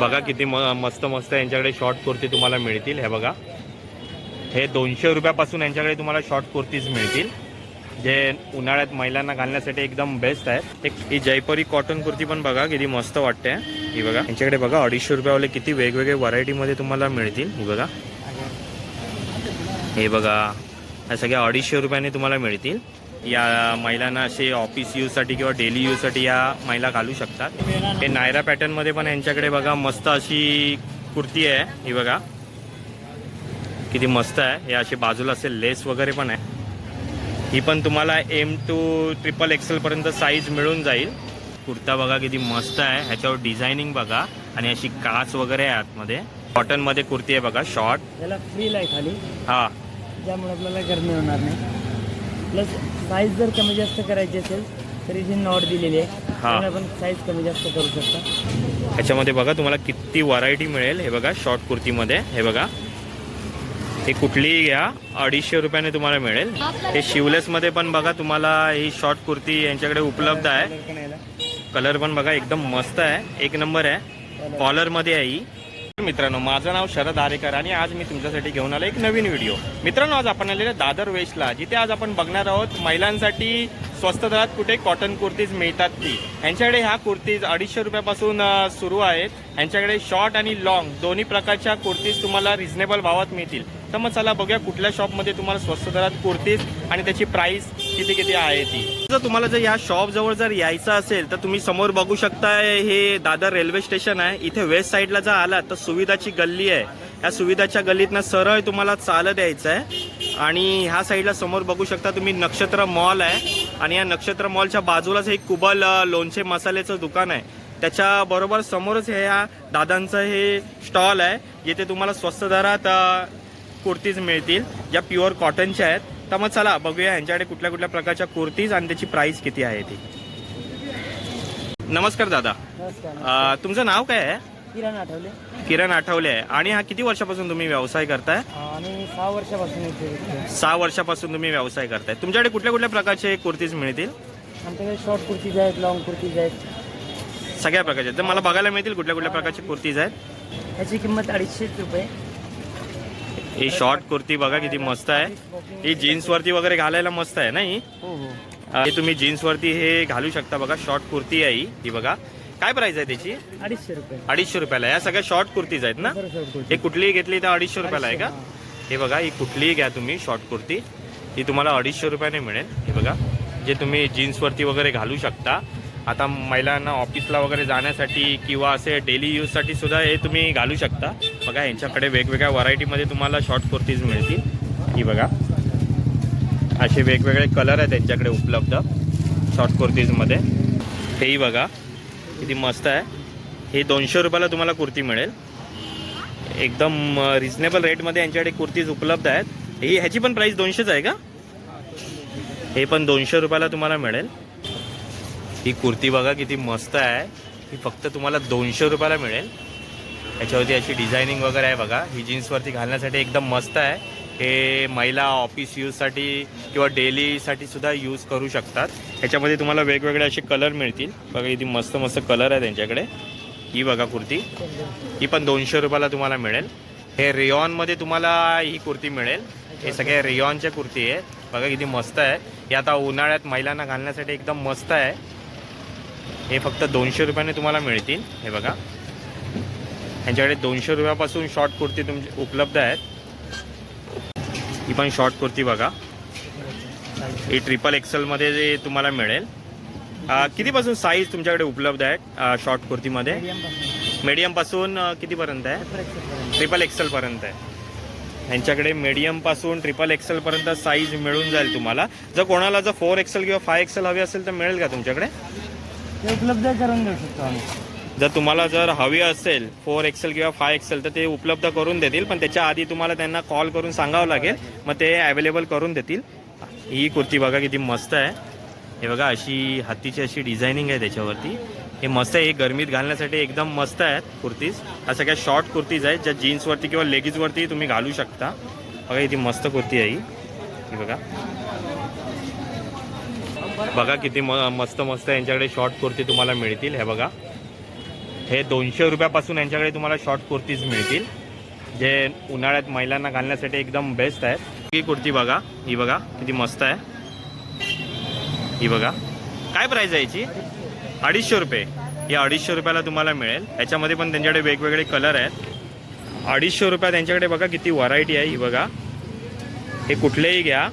बघा किती म मस्त मस्त यांच्याकडे शॉर्ट कुर्ती तुम्हाला मिळतील. हे बघा. हे दोनशे रुपयापासून यांच्याकडे तुम्हाला शॉर्ट कुर्तीज मिळतील. जे उन्हाळ्यात महिलांना घालण्यासाठी एकदम बेस्ट आहे. एक ही जयपुरी कॉटन कुर्ती पण बघा किती मस्त वाटते. ही बघा. यांच्याकडे बघा अडीचशे रुपयावाले किती वेगवेगळे व्हरायटीमध्ये तुम्हाला मिळतील. ही बघा. हे बघा. ह्या सगळ्या अडीचशे रुपयाने तुम्हाला मिळतील. या महिलांना असे ऑफिस यूजसाठी किंवा डेली यूजसाठी या महिला घालू शकतात. हे नायरा पॅटर्नमध्ये पण यांच्याकडे बघा मस्त अशी कुर्ती आहे. ही बघा. किती मस्त आहे. हे अशी बाजूला असेल लेस वगैरे पण आहे. ही पण तुम्हाला एम टू ट्रिपल एक्सेलपर्यंत साईज मिळून जाईल. कुर्ता बघा किती मस्त आहे. ह्याच्यावर डिझायनिंग बघा. आणि अशी काच वगैरे आहे आतमध्ये. कॉटनमध्ये कुर्ती आहे बघा शॉर्ट फ्रील आहे खाली. हा. ज्यामुळे आपल्याला गरमी होणार नाही. प्लस साईज जर कमी जास्त करायची असेल तर इथे नॉट दिलेली आहे त्यामुळे आपण साईज कमी जास्त करू शकता. ह्याच्यामध्ये बघा तुम्हाला किती व्हरायटी मिळेल. हे बघा शॉर्ट कुर्तीमध्ये. हे बघा. हे कुठलीही घ्या. अडीचशे रुपयाने तुम्हाला मिळेल. हे शिवलेसमध्ये पण बघा तुम्हाला ही शॉर्ट कुर्ती यांच्याकडे उपलब्ध आहे. कलर पण याला कलर पण बघा एकदम मस्त आहे. एक नंबर आहे. कॉलरमध्ये आहे ही. मित्रांनो माझं नाव शरद आरेकर आणि आज मी तुमच्यासाठी घेऊन आलो एक नवीन व्हिडिओ. मित्रांनो आज आपण आलेले दादर वेस्टला जिथे आज आपण बघणार आहोत महिलांसाठी स्वस्त दरात कुठे कॉटन कुर्तीज मिळतात ती यांच्याकडे ह्या कुर्तीज अडीचशे रुपयापासून सुरू आहेत. यांच्याकडे शॉर्ट आणि लॉंग दोन्ही प्रकारच्या कुर्तीज तुम्हाला रिझनेबल भावात मिळतील. तर मग चला बघूया कुठल्या शॉपमध्ये तुम्हाला स्वस्त दरात कुर्तीज आणि त्याची प्राईस किती किती आहे ती? जर तुम्हाला जर या शॉप जवळ जर यायचं असेल तर तुम्ही समोर बघू शकता हे दादर रेल्वे स्टेशन आहे. इथे वेस्ट साईडला जर आलात तर सुविधाची गल्ली आहे. या सुविधाच्या गल्लीतनं सरळ तुम्हाला चालत यायचं आहे. आणि ह्या साईडला समोर बघू शकता तुम्ही नक्षत्र मॉल आहे. आणि या नक्षत्र मॉलच्या बाजूलाच एक कुबल लोणचे मसाल्याचं दुकान आहे. त्याच्याबरोबर समोरच हे या दादांचं हे स्टॉल आहे. जिथे तुम्हाला स्वस्त दरात कुर्तीज मिळतील. ज्या प्युअर कॉटनच्या आहेत. तर मग चला बघूया यांच्याकडे कुठल्या कुठल्या प्रकारच्या कुर्तीज आणि त्याची प्राइस किती आहे ती. नमस्कार दादा. तुमचं नाव काय आहे? किरण आठवले. किरण आठवले आहे. आणि हा किती वर्षापासून तुम्ही व्यवसाय करताय? आणि सहा वर्षापासून इथे. सहा वर्षापासून तुम्ही व्यवसाय करताय. तुमच्याकडे कुठल्या कुठल्या प्रकारचे कुर्तीज मिळतील? आमच्याकडे शॉर्ट कुर्तीज आहेत लॉंग कुर्तीज आहेत. सगळ्या प्रकारचे तर मला बघायला मिळतील कुठल्या कुठल्या प्रकारचे कुर्तीज आहेत? याची किंमत अडीचशेच रुपये. ही शॉर्ट कुर्ती बघा किती मस्त आहे. ही जीन्स वरती वगैरे घालायला मस्त आहे ना ही? हो हो. हे तुम्ही जीन्स वरती हे घालू शकता बघा शॉर्ट कुर्ती आहे ही ही बघा. काय प्राइस आहे त्याची? अडीचशे रुपये. अडीचशे रुपयाला. या सगळ्या शॉर्ट कुर्तीज आहेत ना? हे कुठलीही घेतली तर अडीचशे रुपयाला आहे का? हे. बघा ही कुठलीही घ्या तुम्ही शॉर्ट कुर्ती. ही तुम्हाला अडीचशे रुपयाने मिळेल. हे बघा जे तुम्ही जीन्सवरती वगैरे घालू शकता. आता महिलांना ऑफिसला वगैरे जाण्यासाठी किंवा असे डेली यूजसाठी सुद्धा हे तुम्ही घालू शकता. बघा यांच्याकडे वेगवेगळ्या व्हरायटीमध्ये तुम्हाला शॉर्ट कुर्तीज मिळतील. ही बघा. असे वेगवेगळे कलर आहेत त्यांच्याकडे उपलब्ध शॉर्ट कुर्तीजमध्ये हेही बघा. किती मस्त आहे. हे दोनशे रुपयाला तुम्हाला कुर्ती मिळेल. एकदम रिजनेबल रेटमध्ये यांच्याकडे कुर्तीज उपलब्ध आहेत. ही ह्याची पण प्राईस दोनशेच आहे का? हे पण दोनशे रुपयाला तुम्हाला मिळेल. ही कुर्ती बघा किती मस्त आहे. ही फक्त तुम्हाला दोनशे रुपयाला मिळेल. याच्यावरती अशी डिझायनिंग वगैरे आहे बघा. ही जीन्सवरती घालण्यासाठी एकदम मस्त आहे. हे महिला ऑफिस यूजसाठी किंवा डेलीसाठी सुद्धा यूज करू शकतात. ह्याच्यामध्ये तुम्हाला वेगवेगळे असे कलर मिळतील. बघा किती मस्त मस्त कलर आहे त्यांच्याकडे. ही बघा कुर्ती. ही पण दोनशे रुपयाला तुम्हाला मिळेल. हे रेयॉनमध्ये तुम्हाला ही कुर्ती मिळेल. हे सगळ्या रेयॉनच्या कुर्ती आहे. बघा किती मस्त आहे. हे आता उन्हाळ्यात महिलांना घालण्यासाठी एकदम मस्त आहे. हे फक्त दोनशे रुपयाने तुम्हाला मिळतील. हे बघा. ह्यांच्याकडे दोनशे रुपयापासून शॉर्ट कुर्ती तुमची उपलब्ध आहेत. ही पण शॉर्ट कुर्ती बघा. ही ट्रिपल एक्सेलमध्ये जे तुम्हाला मिळेल. कितीपासून साईज तुमच्याकडे उपलब्ध आहेत शॉर्ट कुर्तीमध्ये? मीडियमपासून कितीपर्यंत आहे? ट्रिपल एक्सेलपर्यंत आहे. ह्यांच्याकडे मीडियमपासून ट्रिपल एक्सेलपर्यंत साईज मिळून जाईल तुम्हाला. जर कोणाला जर फोर एक्सेल किंवा फाय एक्सेल हवी असेल तर मिळेल का तुमच्याकडे? ते उपलब्ध करून देऊ शकतो आम्ही. जर तुम्हाला जर हवी असेल फोर एक्सेल किंवा फाय एक्सेल तर ते उपलब्ध करून देतील. पण त्याच्या आधी तुम्हाला त्यांना कॉल करून सांगावं लागेल. मग ते अवेलेबल करून देतील. ही कुर्ती बघा किती मस्त आहे. हे बघा अशी हातीची अशी डिझायनिंग आहे त्याच्यावरती. हे मस्त आहे. हे गरमीत घालण्यासाठी एकदम मस्त आहेत कुर्तीज. ह्या सगळ्या शॉर्ट कुर्तीज आहेत ज्या जीन्सवरती किंवा लेगीजवरती तुम्ही घालू शकता. बघा किती मस्त कुर्ती आहे ही. ही बघा. बघा किती म मस्त मस्त यांच्याकडे शॉर्ट कुर्ती तुम्हाला मिळतील हे बघा. हे दोनशे रुपयापासून यांच्याकडे तुम्हाला शॉर्ट कुर्तीज मिळतील जे उन्हाळ्यात महिलांना घालण्यासाठी एकदम बेस्ट आहे ही कुर्ती बघा ही बघा किती मस्त आहे. ही बघा. काय प्राईज आहे याची? अडीचशे रुपये. ही अडीचशे रुपयाला तुम्हाला मिळेल. याच्यामध्ये पण त्यांच्याकडे वेगवेगळे कलर आहेत. अडीचशे रुपया त्यांच्याकडे बघा किती व्हरायटी आहे ही बघा. हे कुठलेही घ्या.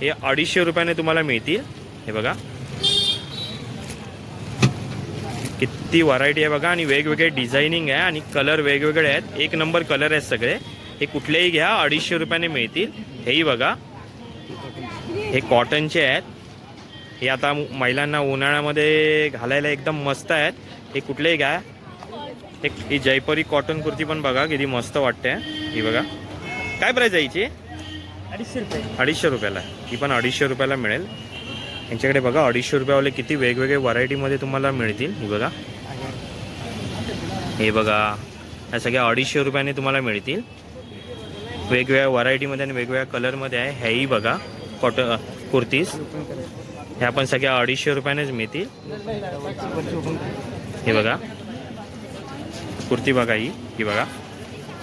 हे अडीचशे रुपयाने तुम्हाला मिळतील. हे बघा. किती व्हरायटी आहे बघा आणि वेगवेगळे डिझायनिंग आहे आणि कलर वेगवेगळे आहेत. एक नंबर कलर आहेत सगळे. हे कुठलेही घ्या अडीचशे रुपयाने मिळतील. हेही बघा. हे कॉटनचे आहेत. हे आता महिलांना उन्हाळ्यामध्ये घालायला एकदम मस्त आहेत. हे कुठलेही घ्या. एक ही जयपुरी कॉटन कुर्ती पण बघा किती मस्त वाटते. ही बघा. काय प्राईज आहे हिची? अडीचशे रुपये. अडीचशे रुपयाला. ही पण अडीचशे रुपयाला मिळेल. यांच्याकडे बघा अडीचशे रुपयावाले किती वेगवेगळे व्हरायटीमध्ये तुम्हाला मिळतील. बघा. हे बघा ह्या सगळ्या अडीचशे रुपयाने तुम्हाला मिळतील. वेगवेगळ्या व्हरायटीमध्ये आणि वेगवेगळ्या कलरमध्ये आहे. ह्याही बघा कॉट कुर्तीज. ह्या पण सगळ्या अडीचशे रुपयानेच मिळतील. हे बघा. कुर्ती बघा ही ही बघा.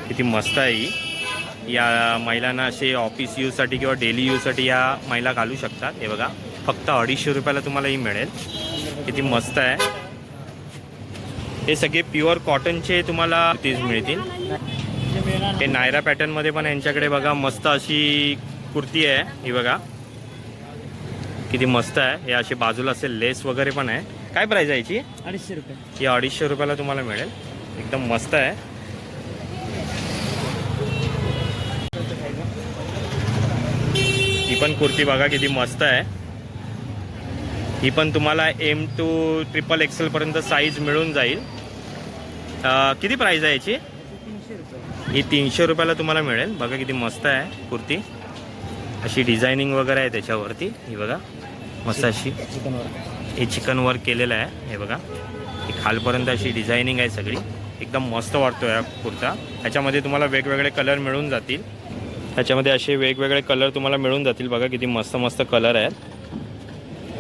किती मस्त आहे ही. या महिलांना असे ऑफिस यूजसाठी किंवा डेली यूजसाठी या महिला घालू शकतात. हे बघा. फक्त अडीचशे रुपयाला तुम्हाला ही मिळेल. किती मस्त आहे. हे सगळे प्युअर कॉटनचे तुम्हाला तीच मिळतील. हे नायरा पॅटर्नमध्ये पण यांच्याकडे बघा मस्त अशी कुर्ती आहे. ही बघा. किती मस्त आहे. हे अशी बाजूला असेल लेस वगैरे पण आहे. काय प्राईज आहे याची? अडीचशे रुपये. ही अडीचशे रुपयाला तुम्हाला मिळेल. एकदम मस्त आहे. ही पण कुर्ती बघा किती मस्त आहे. ही पण तुम्हाला एम टू ट्रिपल एक्सेलपर्यंत साईज मिळून जाईल. किती प्राईज आहे याची? तीनशे रुपये ही तीनशे रुपयाला तुम्हाला मिळेल. बघा किती मस्त आहे कुर्ती. अशी डिझायनिंग वगैरे आहे त्याच्यावरती. ही बघा मस्त अशी. चिकनवर हे चिकन वर्क केलेलं आहे. हे बघा. ही खालपर्यंत अशी डिझायनिंग आहे सगळी. एकदम मस्त वाटतो या कुर्ता. ह्याच्यामध्ये तुम्हाला वेगवेगळे कलर मिळून जातील. ह्याच्यामध्ये असे वेगवेगळे कलर तुम्हाला मिळून जातील. बघा किती मस्त मस्त कलर आहेत.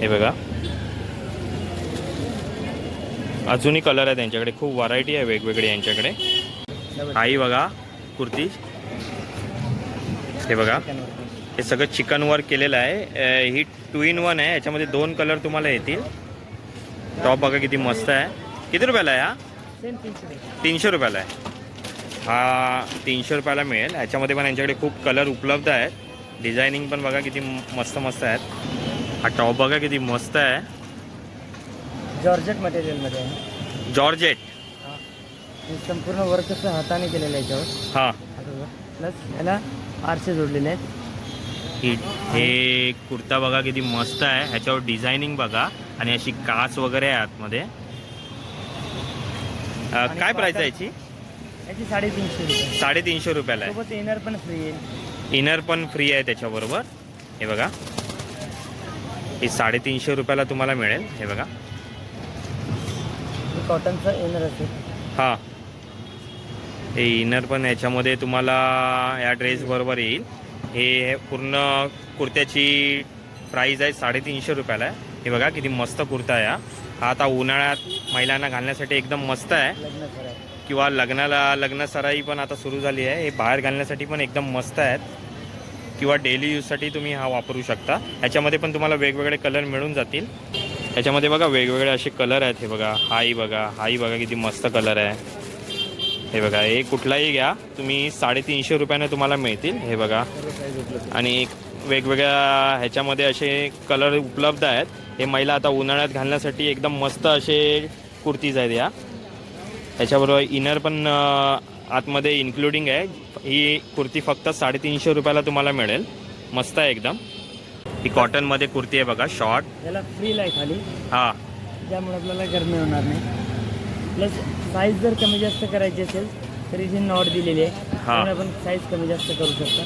हे बघा. अजूनही कलर आहे त्यांच्याकडे. खूप व्हरायटी आहे वेगवेगळी यांच्याकडे. हाही बघा कुर्ती. हे बघा. हे सगळं चिकन वर्क केलेलं आहे. ही टू इन वन आहे. याच्यामध्ये दोन कलर तुम्हाला येतील. टॉप बघा किती मस्त आहे. किती रुपयाला आहे हा? तीनशे रुपये. तीनशे रुपयाला आहे. हा तीनशे रुपयाला मिळेल. ह्याच्यामध्ये पण यांच्याकडे खूप कलर उपलब्ध आहेत. डिझायनिंग पण बघा किती मस्त मस्त आहेत. हा टॉप बघा किती मस्त आहे. जॉर्जेट मटेरियलमध्ये आहे जॉर्जेट. संपूर्ण वर्क हाताने केलेलं आहे याच्यावर? हां. प्लस याला आरसे जोडलेले आहेत. ही कुर्ता बघा किती मस्त आहे. ह्याच्यावर डिझायनिंग बघा. आणि अशी काच वगैरे आहे आतमध्ये. काय प्राईस आहे याची? याची साडेतीनशे रुपये. साडेतीनशे रुपयाला आहे. येणार पण फ्री येईल इनर पण फ्री आहे त्याच्याबरोबर. हे बघा. हे साडेतीनशे रुपयाला तुम्हाला मिळेल हे बघा. हे कॉटनचं असेल. हां. हे इनर पण याच्यामध्ये तुम्हाला या ड्रेस बरोबर येईल. हे पूर्ण कुर्त्याची प्राईज आहे साडेतीनशे रुपयाला आहे. हे बघा किती मस्त कुर्ता आहे हा. हा आता उन्हाळ्यात महिलांना घालण्यासाठी एकदम मस्त आहे. किंवा लग्नाला लग्न सराई पण आता सुरू झाली आहे. हे बाहेर घालण्यासाठी पण एकदम मस्त आहेत. किंवा डेली यूजसाठी तुम्ही हा वापरू शकता. ह्याच्यामध्ये पण तुम्हाला वेगवेगळे कलर मिळून जातील. ह्याच्यामध्ये बघा वेगवेगळे असे कलर आहेत हे बघा. हाही बघा. हाही बघा किती मस्त कलर आहे. हे बघा हे कुठलाही घ्या. तुम्ही साडेतीनशे रुपयाने तुम्हाला मिळतील. हे बघा. आणि एक वेगवेगळ्या ह्याच्यामध्ये असे कलर उपलब्ध आहेत. हे महिला आता उन्हाळ्यात घालण्यासाठी एकदम मस्त असे कुर्तीज आहेत या. त्याच्याबरोबर इनर पण आतमध्ये इन्क्लुडिंग आहे. ही कुर्ती फक्त साडेतीनशे रुपयाला तुम्हाला मिळेल. मस्त आहे एकदम. ही कॉटनमध्ये कुर्ती आहे बघा शॉर्ट याला फ्री आहे खाली. हां. त्यामुळे आपल्याला गरमी होणार नाही. प्लस साईज जर कमी जास्त करायची असेल तर इथे नॉट दिलेली आहे आपण साईज कमी जास्त करू शकता.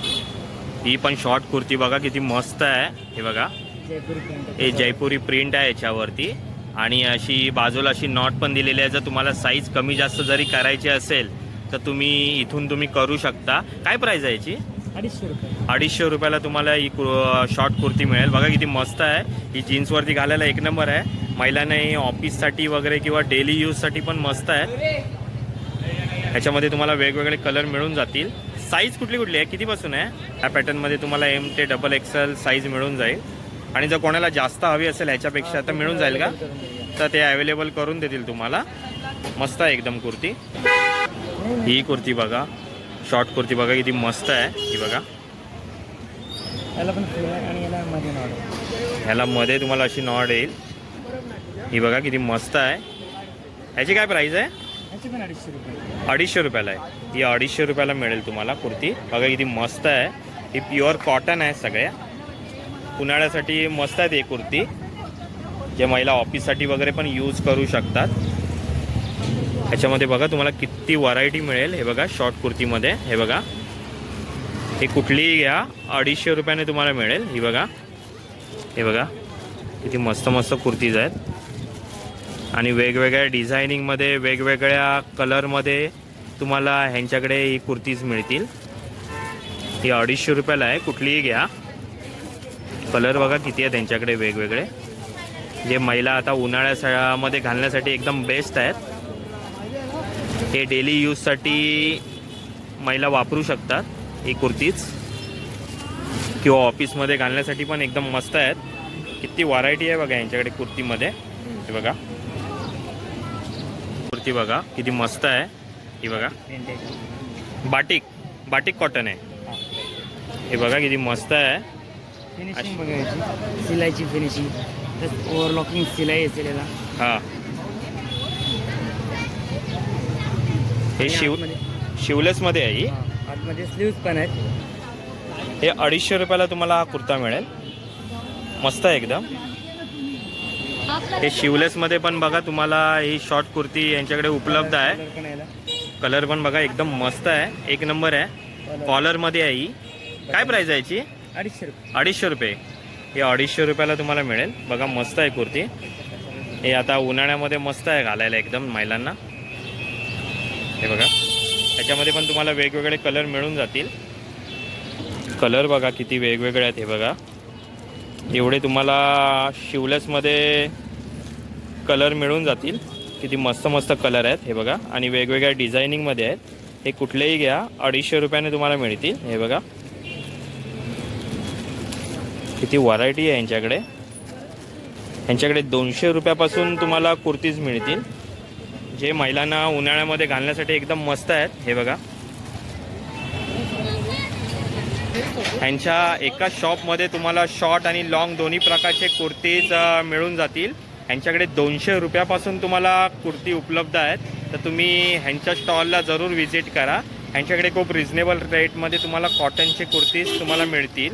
ही पण शॉर्ट कुर्ती बघा किती मस्त आहे. हे बघा. जयपुरी हे जयपुरी प्रिंट आहे याच्यावरती. आणि अशी बाजूला अशी नॉट पण दिलेली आहे. जर तुम्हाला साईज कमी जास्त जरी करायची असेल तर तुम्ही इथून तुम्ही करू शकता. काय प्राईज आहे याची? अडीचशे रुपये. अडीचशे रुपयाला तुम्हाला ही शॉर्ट कुर्ती मिळेल. बघा किती मस्त आहे. ही जीन्सवरती घालायला एक नंबर आहे. महिलांना ही ऑफिससाठी वगैरे किंवा डेली यूजसाठी पण मस्त आहे. ह्याच्यामध्ये तुम्हाला वेगवेगळे कलर मिळून जातील. साईज कुठली कुठली आहे? कितीपासून आहे? ह्या पॅटर्नमध्ये तुम्हाला एम ते डबल एक्सेल साईज मिळून जाईल. आणि जर कोणाला जास्त हवी असेल ह्याच्यापेक्षा तर मिळून जाईल का. तर ते अवेलेबल करून देतील तुम्हाला. मस्त आहे एकदम कुर्ती. ही कुर्ती बघा. शॉर्ट कुर्ती बघा किती मस्त आहे. ही बघा. ह्याला मध्ये तुम्हाला अशी नॉड येईल. ही बघा किती मस्त आहे. ह्याची काय प्राईस आहे? अडीचशे रुपये. अडीचशे रुपयाला आहे. ही अडीचशे रुपयाला मिळेल तुम्हाला कुर्ती. बघा किती मस्त आहे. ही प्युअर कॉटन आहे सगळ्या. उन्हाळ्यासाठी मस्त आहे ही कुर्ती. जे महिला ऑफिससाठी वगैरे पण यूज करू शकतात. ह्याच्यामध्ये बघा तुम्हाला किती व्हरायटी मिळेल. हे बघा शॉर्ट कुर्तीमध्ये. हे बघा. हे कुठलीही घ्या. अडीचशे रुपयाने तुम्हाला मिळेल. ही बघा. हे बघा. किती मस्त मस्त कुर्तीज आहेत. आणि वेगवेगळ्या डिझायनिंगमध्ये वेगवेगळ्या कलरमध्ये तुम्हाला ह्यांच्याकडे ही कुर्तीज मिळतील. ही अडीचशे रुपयाला आहे. कुठलीही घ्या. कलर बघा किती आहेत त्यांच्याकडे वेगवेगळे. जे महिला आता उन्हाळ्यामध्ये घालण्यासाठी एकदम बेस्ट आहेत. हे डेली यूजसाठी महिला वापरू शकतात ही कुर्तीज किंवा ऑफिसमध्ये घालण्यासाठी पण एकदम मस्त आहेत. किती व्हरायटी आहे बघा यांच्याकडे कुर्तीमध्ये. हे बघा. कुर्ती बघा किती मस्त आहे. ही बघा. बाटिक बाटिक कॉटन आहे. हे बघा किती मस्त आहे. फिनिशिंग बघायची सिलायची फिनिशिंग ओव्हरलॉकिंग सिलाई असेल हां. हे शिव शिवलेसमध्ये आहे ही. आतमध्ये स्लीव्स पण आहेत. हे अडीचशे रुपयाला तुम्हाला हा कुर्ता मिळेल. मस्त आहे एकदम. हे शिवलेसमध्ये पण बघा तुम्हाला ही शॉर्ट कुर्ती यांच्याकडे उपलब्ध आहे. Colour पण याला कलर पण बघा एकदम मस्त आहे. एक नंबर आहे. कॉलरमध्ये आहे ही. काय प्राईज आहे याची? अडीचशे रुपये. अडीचशे रुपये. हे अडीचशे रुपयाला तुम्हाला मिळेल. बघा मस्त आहे कुर्ती. हे आता उन्हाळ्यामध्ये मस्त आहे घालायला एकदम महिलांना. हे बघा. त्याच्यामध्ये पण तुम्हाला वेगवेगळे कलर मिळून जातील. कलर बघा किती वेगवेगळे आहेत हे बघा. एवढे तुम्हाला शिवलेसमध्ये कलर मिळून जातील. किती मस्त मस्त कलर आहेत हे बघा. आणि वेगवेगळ्या डिझायनिंगमध्ये आहेत. हे कुठलेही घ्या. अडीचशे रुपयाने तुम्हाला मिळतील हे बघा. किती व्हरायटी आहे यांच्याकडे. यांच्याकडे दोनशे रुपयापासून तुम्हाला कुर्तीज मिळतील. जे महिलांना उन्हाळ्यामध्ये घालण्यासाठी एकदम मस्त आहेत हे बघा. ह्यांच्या एका शॉपमध्ये तुम्हाला शॉर्ट आणि लॉंग दोन्ही प्रकारचे कुर्तीज मिळून जातील. ह्यांच्याकडे दोनशे रुपयापासून तुम्हाला कुर्ती उपलब्ध आहेत. तर तुम्ही ह्यांच्या स्टॉलला जरूर व्हिजिट करा. ह्यांच्याकडे खूप रिझनेबल रेटमध्ये तुम्हाला कॉटनचे कुर्तीज तुम्हाला मिळतील.